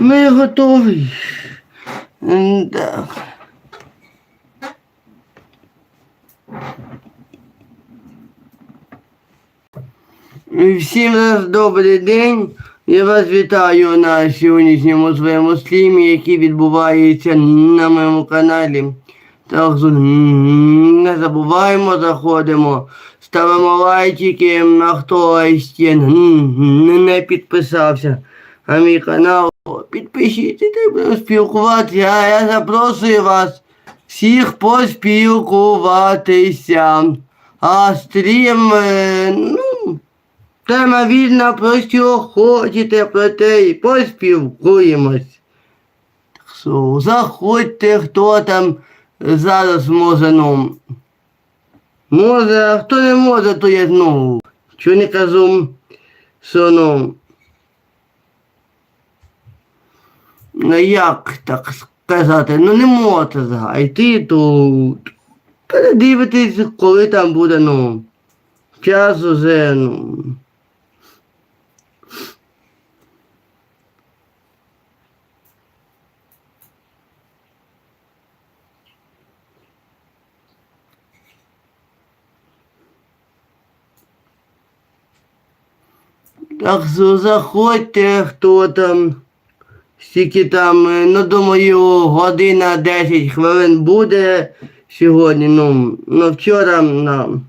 Ми готові. Так. Всім раз добрий день. Я вас вітаю на сьогоднішньому своєму стрімі, який відбувається на моєму каналі. Так, не забуваємо, заходимо, ставимо лайчики, а хто ще не підписався на мій канал, підпишіться, та спілкуватися. Я запрошую вас всіх поспілкуватися. А стрім, е, ну, Тема вільна, про що хочете, про те і поспілкуємось. Заходьте, хто там зараз може, ну. Може, а хто не може, то я ну. Що не кажу, що ну. Ну як так сказати, ну не можете зайти тут. Передивитись, коли там буде, ну. Час уже, ну. Так заходьте, хто там, стільки там, е, ну думаю, година 10 хвилин буде сьогодні. Ну, ну вчора ну,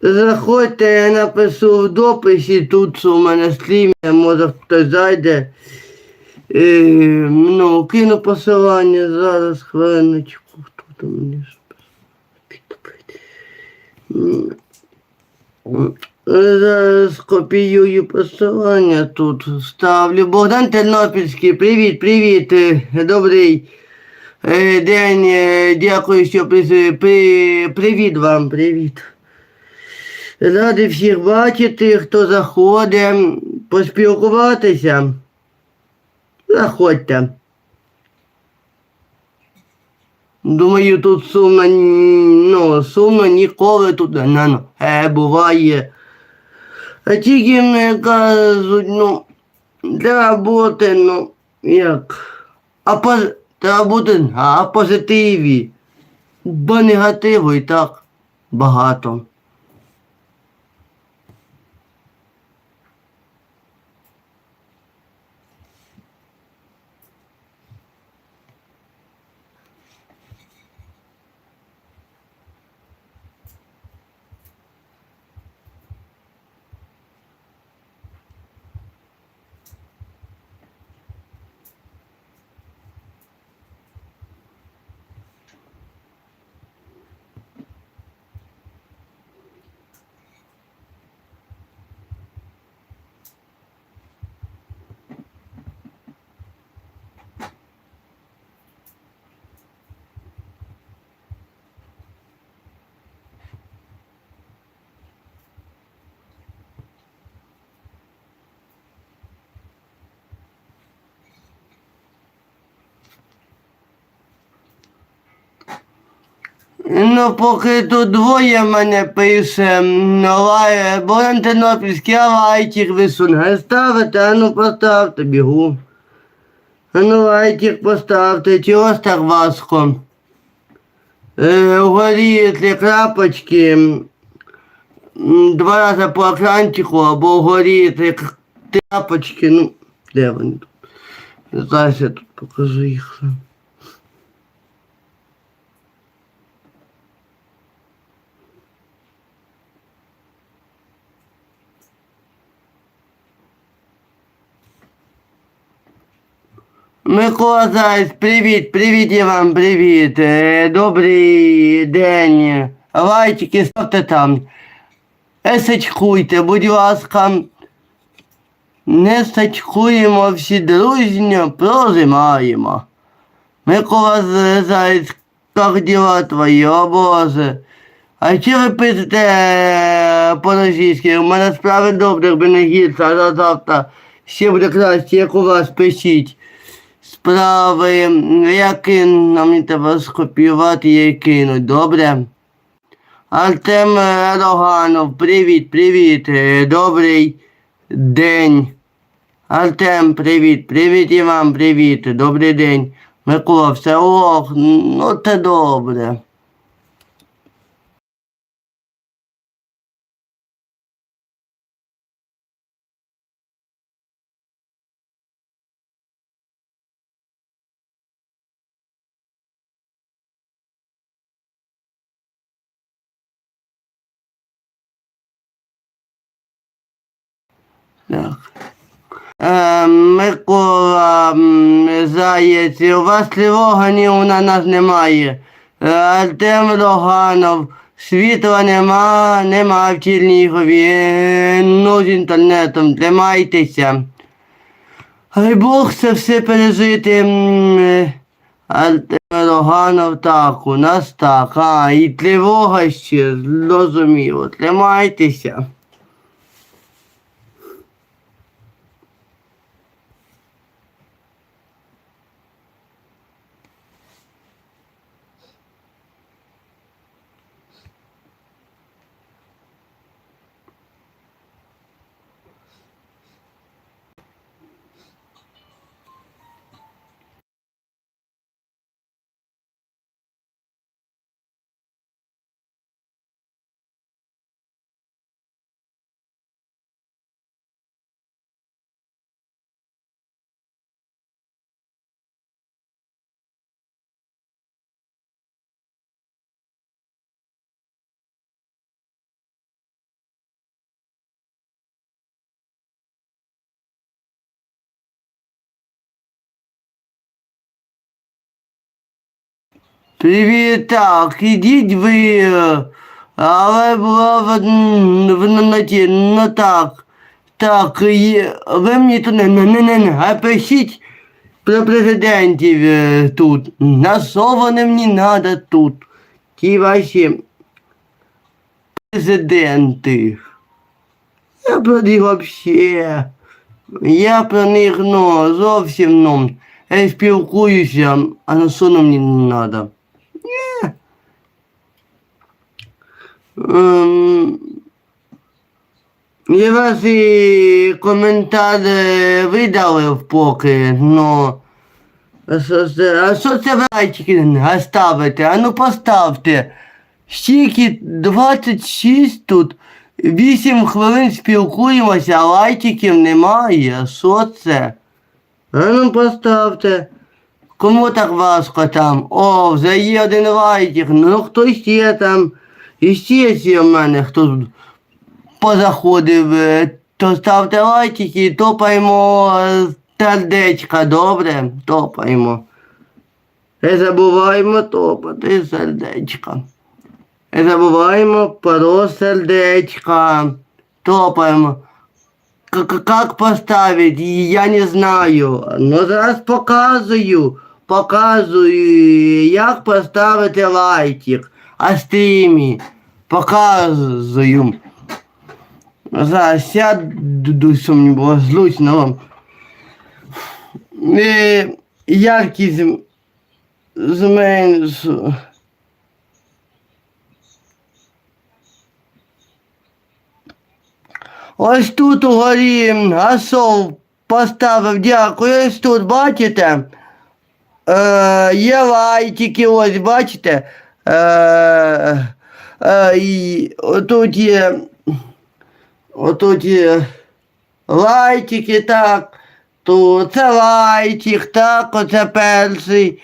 Заходьте, я напишу в дописі, тут що у мене стрім, може хтось зайде. Е, ну, кину посилання зараз, хвилиночку, хто там мені Зараз копіюю посилання тут ставлю. Богдан Тернопільський, привіт, привіт, добрий день, е, дякую, що при, привіт вам, привіт. Радий всіх бачити, хто заходить, поспілкуватися. Заходьте. Думаю, тут сумно, ну, сумно ніколи тут не е, буває. А тільки мені кажуть, ну, треба бути, ну, як. А поз... треба бути а, позитиві. Бо негативу і так багато. Ну, поки тут двоє мене пише, лає, Богдан Тернопільський, а лайчик висуне. Ставите, а ну поставте бігу. А ну лайчик поставте, чого ж так важко? Е, крапочки, два рази по екранчику, або вгорі три крапочки, ну, де вони тут? Зараз я тут покажу їх. Микола Зайць, привіт, привіт і вам, привіт. Е, Добрий день. Лайчики ставте там. Есечкуйте, будь ласка. не сачкуємо всі дружньо, прозимаємо. Микола Заяць, як діла твої, о Боже. А чи ви пишете е, по-російськи? У мене справи добре, якби не гірше, а завтра ще буде краще, як у вас пишіть. Справи, як нам треба скопіювати і кинуть, добре? Артем Роганов, привіт, привіт, е, добрий день. Артем, привіт, привіт і вам, привіт, добрий день. Микола, все ох, ну це добре. Так. Е, Микола Заєць, у вас тривога ні у нас немає. Е, Артем Роганов, світла нема, нема в Чернігові. Е, Ну, з інтернетом, тримайтеся. Хай Бог це все пережити. Артем Роганов, так, у нас так. А, і тривога ще, зрозуміло. Тримайтеся. Привіт, так, ідіть ви. Але була в, в наті, ну так. Так, є, ви мені тут не, не, не, не, не, а пишіть про президентів е, тут. На що вони мені надо тут? Ті ваші президенти. Я про них вообще. Я про них, ну, зовсім, ну, я спілкуюся, а на що мені не надо? Ні. Ем, я вас і е, видалив поки, ну. А що це, а лайчики не? А ну поставте. Стільки 26 тут. 8 хвилин спілкуємося, а лайчиків немає. Що це? А ну поставте. Кому так важко там? О, вже є один лайчик. Ну хтось є там. І є в мене, хто позаходив. е, То ставте лайчики і топаємо е, сердечка, добре? Топаємо. Не забуваємо топати сердечка. Не забуваємо про сердечка. Топаємо. Как поставить? Я не знаю. Ну зараз показую. Показую, як поставити лайчик. А стрімі. Показую. Зараз сяду, мені було зручно вам. Яркість зменшу. Ось тут угорі гасов поставив, дякую. Ось тут, бачите? Е, є лайтики, ось, бачите? Е, е, і отут є. Отут є лайтики, так. То це лайтик, так, оце перший.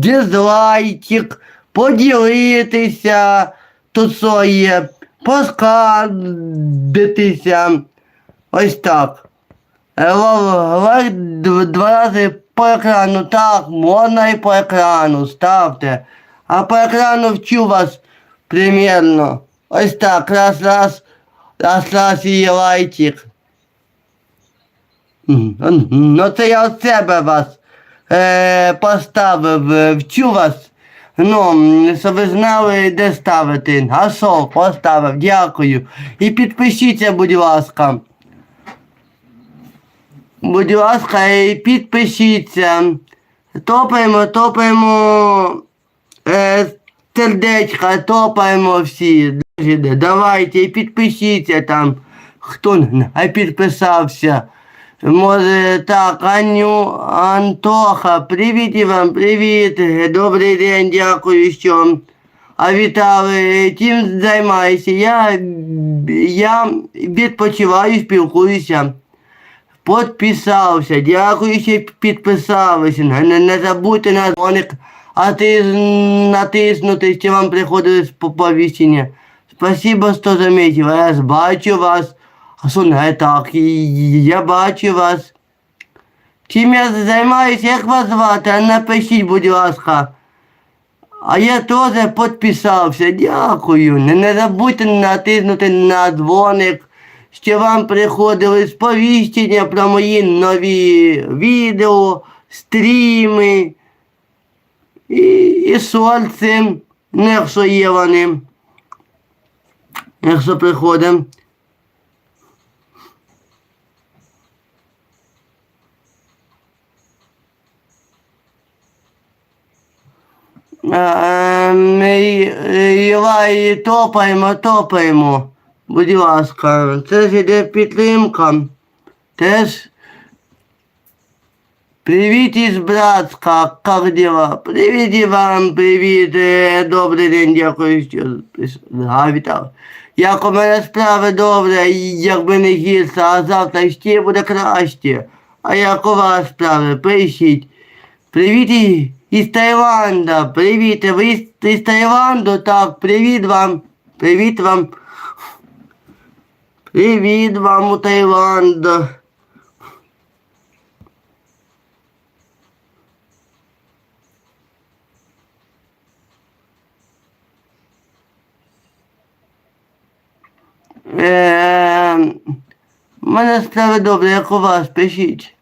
Дизлайтик. Поділитися. Тут що є. Поскардитися. Ось так. Е, лайк два рази по екрану. Так, можна і по екрану. Ставте. А по екрану вчу вас примерно. Ось так. Раз, раз. Раз, раз і є. Ну це я від себе вас е, поставив, е, вчу вас. Ну, щоб ви знали, де ставити. А що, поставив, дякую. І підпишіться, будь ласка. Будь ласка, і підпишіться. Топаємо, топаємо сердечка, топаємо всі. Давайте підпишіться там. Хто не підписався. Може так, Аню, Антоха, привіт і вам, привіт. Добрий день, дякую, що. А вітали, чим займаюся? Я, я відпочиваю, спілкуюся. Подписався. Дякую, що підписалися. Не, не забудьте на дзвоник, а ти натиснути, що вам приходили сповіщення. Спасибо, що замітив. Я бачу вас. А що не так? Я бачу вас. Чим я займаюся, як вас звати? Напишіть, будь ласка. А я теж підписався. Дякую. Не, не забудьте натиснути на дзвоник, що вам приходили сповіщення про мої нові відео, стріми і, і сольці, ну, якщо є вони. Якщо приходимо. І- і- топаємо, топаємо. Будь ласка, це ж іде підтримка. Теж. Привіт із братська, як діла? Привіт і вам, привіт, е, добрий день, дякую, що вітав. Як у мене справи добре, якби не гірше, а завтра ще буде краще. А як у вас справи, пишіть. Привіт із Таїланда. Привіт, ви із, Таїланду? Так, привіт вам. Привіт вам. Привіт вам у Таїланд. Е, мене справи добре, як у вас, пишіть.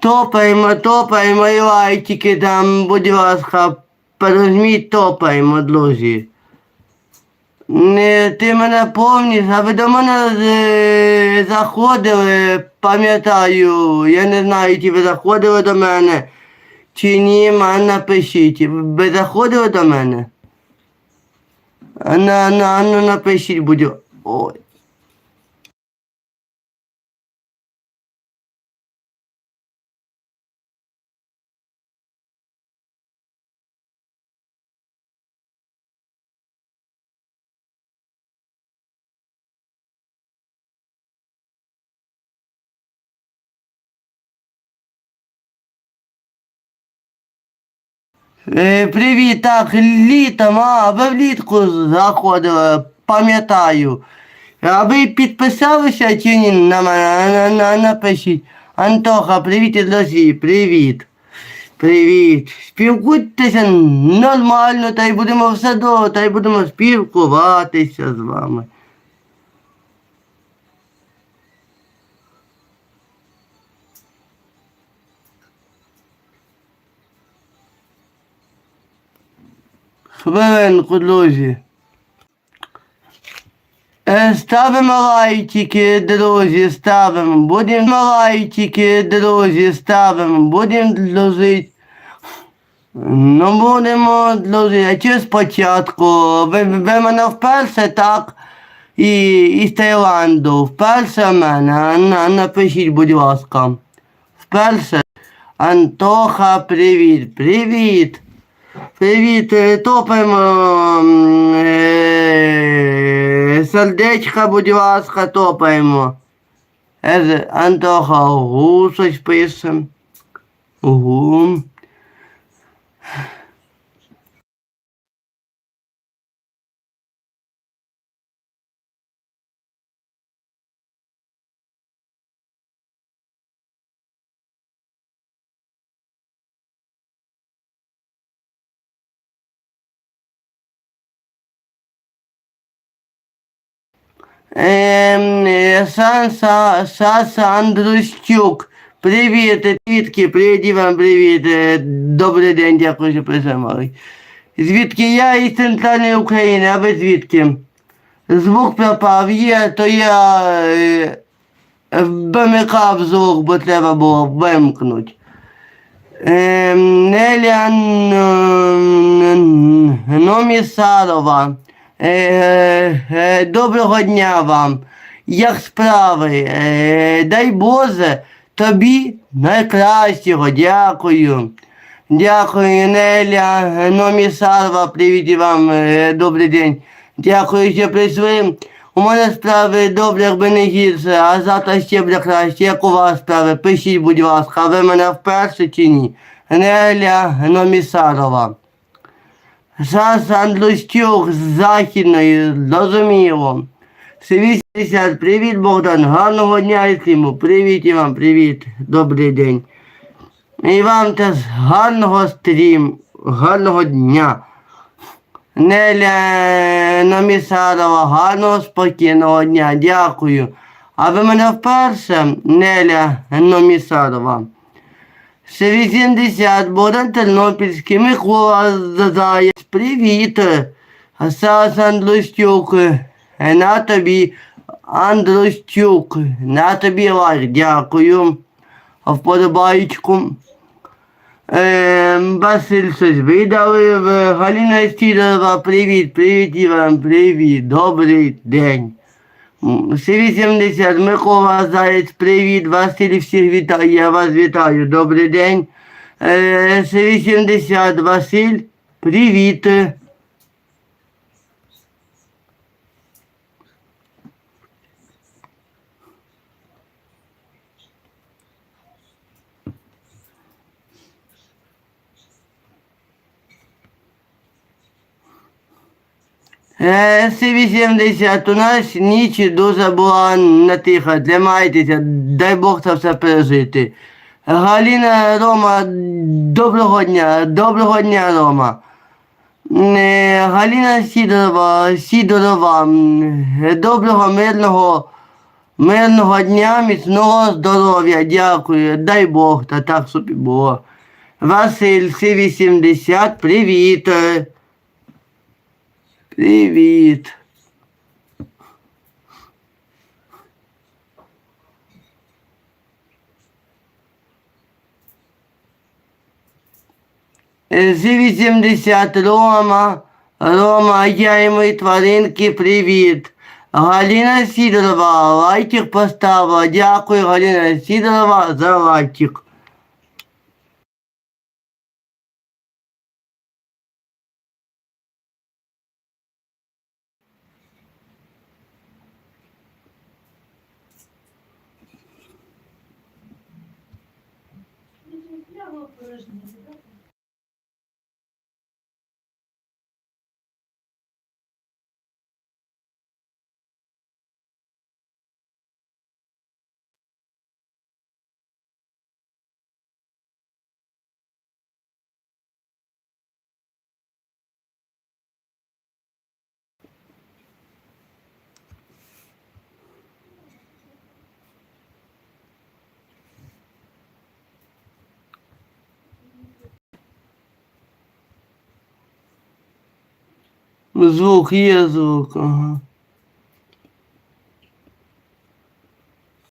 Топаємо, топаємо і лайчики там, будь ласка, пережміть, топаємо, друзі. Не, ти мене повніш, а ви до мене е, заходили, пам'ятаю, я не знаю, чи ви заходили до мене, чи ні, напишіть. Ви заходили до мене? На, на, на, напишіть, будь. Ой. Е, привіт, так, літом, а, ви влітку заходили, пам'ятаю. А ви підписалися чи ні на мене? На, на, напишіть. Антоха, привіт із Росії, привіт. Привіт. Спілкуйтеся нормально, та й будемо все добре, та й будемо спілкуватися з вами. Хвилинку, друзі. Е, Ставимо лайчики, друзі, ставимо. Будемо лайчики, друзі, ставимо. Будемо дружити. Ну, будемо дружити. А чи спочатку? Ви, ви мене вперше, так? І, із Таїланду. Вперше мене. На- Напишіть, будь ласка. Вперше. Антоха, привіт. Привіт. Привіт, е, топаємо е, сердечка, будь ласка, топаємо. Е, Антоха, угу, пише. Угу. Сан, Са, Саса Андрущук. Привіт, тітки, привіт вам, привіт. Е, Добрий день, дякую, що присимали. Звідки я із центральної України, а ви звідки? Звук пропав, є, то я е, вимикав звук, бо треба було вимкнути. Ем, Неля Номісарова. Е, е, Доброго дня вам. Як справи? Е, Дай Боже, тобі найкращого. Дякую. Дякую, Неля Номісарова. Привіт вам. Добрий день. Дякую, що прийшли. У мене справи добре, якби не гірше, а завтра ще буде краще. Як у вас справи? Пишіть, будь ласка, ви мене вперше чи ні? Неля Номісарова. Саса Андрущук з Західної, зрозуміло. 70, привіт, Богдан, гарного дня і всім. Привіт і вам, привіт, добрий день. І вам теж гарного стрім, гарного дня. Неля Номісарова, гарного спокійного дня, дякую. А ви мене вперше, Неля Номісарова. 80, Богдан Тернопільський, Микола Заzaєць, привіт. Сас Андрущук, на тобі Андрущук, на тобі лайк, дякую. Вподобаєчку. Е, Василь щось видалив. Галина Стідорова, привіт, привіт і вам, привіт, добрий день. М, 70, Микола Заєць, привіт, Василь всіх вітаю, я вас вітаю, добрий день. 80, Василь, привіт. Е, 80, у нас ніч дуже була натиха, тримайтеся, дай Бог це все пережити. Галіна Рома, доброго дня, доброго дня, Рома. Е, Галіна Сідорова, Сідорова, доброго, мирного, мирного дня, міцного здоров'я, дякую, дай Бог, та так собі було. Василь, 80, привіт. Привіт. З 80 Рома, Рома, я і мої тваринки, привіт. Галина Сідорова, лайчик поставила. Дякую, Галина Сідорова, за лайчик. Звук є звук, ага.